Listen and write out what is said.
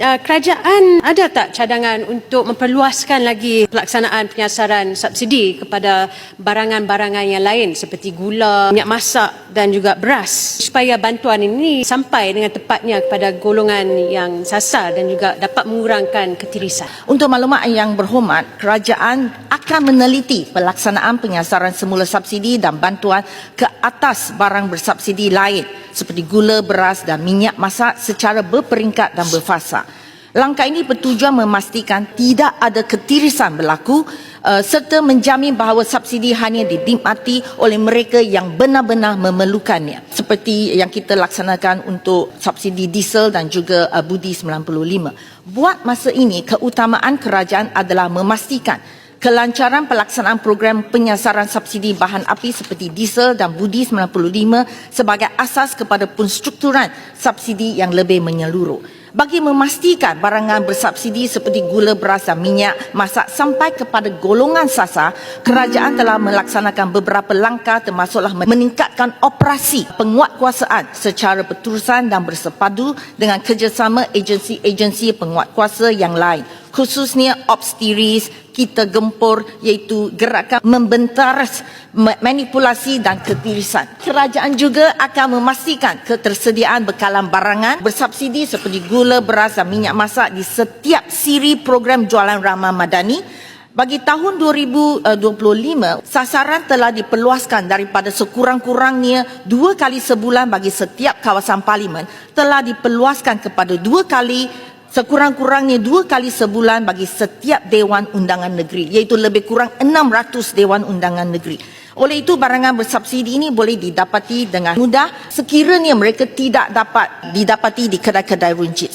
Uh, kerajaan ada tak cadangan untuk memperluaskan lagi pelaksanaan penyasaran subsidi kepada barangan-barangan yang lain seperti gula, minyak masak dan juga beras supaya bantuan ini sampai dengan tepatnya kepada golongan yang sasar dan juga dapat mengurangkan ketirisan. Untuk maklumat yang berhormat, kerajaan akan meneliti pelaksanaan penyasaran semula subsidi dan bantuan ke atas barang bersubsidi lain seperti gula, beras dan minyak masak secara berperingkat dan berfasa. Langkah ini bertujuan memastikan tidak ada ketirisan berlaku uh, serta menjamin bahawa subsidi hanya dinikmati oleh mereka yang benar-benar memerlukannya. Seperti yang kita laksanakan untuk subsidi diesel dan juga uh, budi 95. Buat masa ini, keutamaan kerajaan adalah memastikan kelancaran pelaksanaan program penyasaran subsidi bahan api seperti diesel dan budi 95 sebagai asas kepada penstrukturan subsidi yang lebih menyeluruh. Bagi memastikan barangan bersubsidi seperti gula, beras dan minyak masak sampai kepada golongan sasar, kerajaan telah melaksanakan beberapa langkah termasuklah meningkatkan operasi penguatkuasaan secara berterusan dan bersepadu dengan kerjasama agensi-agensi penguatkuasa yang lain khususnya obstiris kita gempur iaitu gerakan membentaras manipulasi dan ketirisan. Kerajaan juga akan memastikan ketersediaan bekalan barangan bersubsidi seperti gula, beras dan minyak masak di setiap siri program jualan ramah madani bagi tahun 2025, sasaran telah diperluaskan daripada sekurang-kurangnya dua kali sebulan bagi setiap kawasan parlimen telah diperluaskan kepada dua kali sekurang-kurangnya dua kali sebulan bagi setiap Dewan Undangan Negeri iaitu lebih kurang 600 Dewan Undangan Negeri. Oleh itu barangan bersubsidi ini boleh didapati dengan mudah sekiranya mereka tidak dapat didapati di kedai-kedai runcit.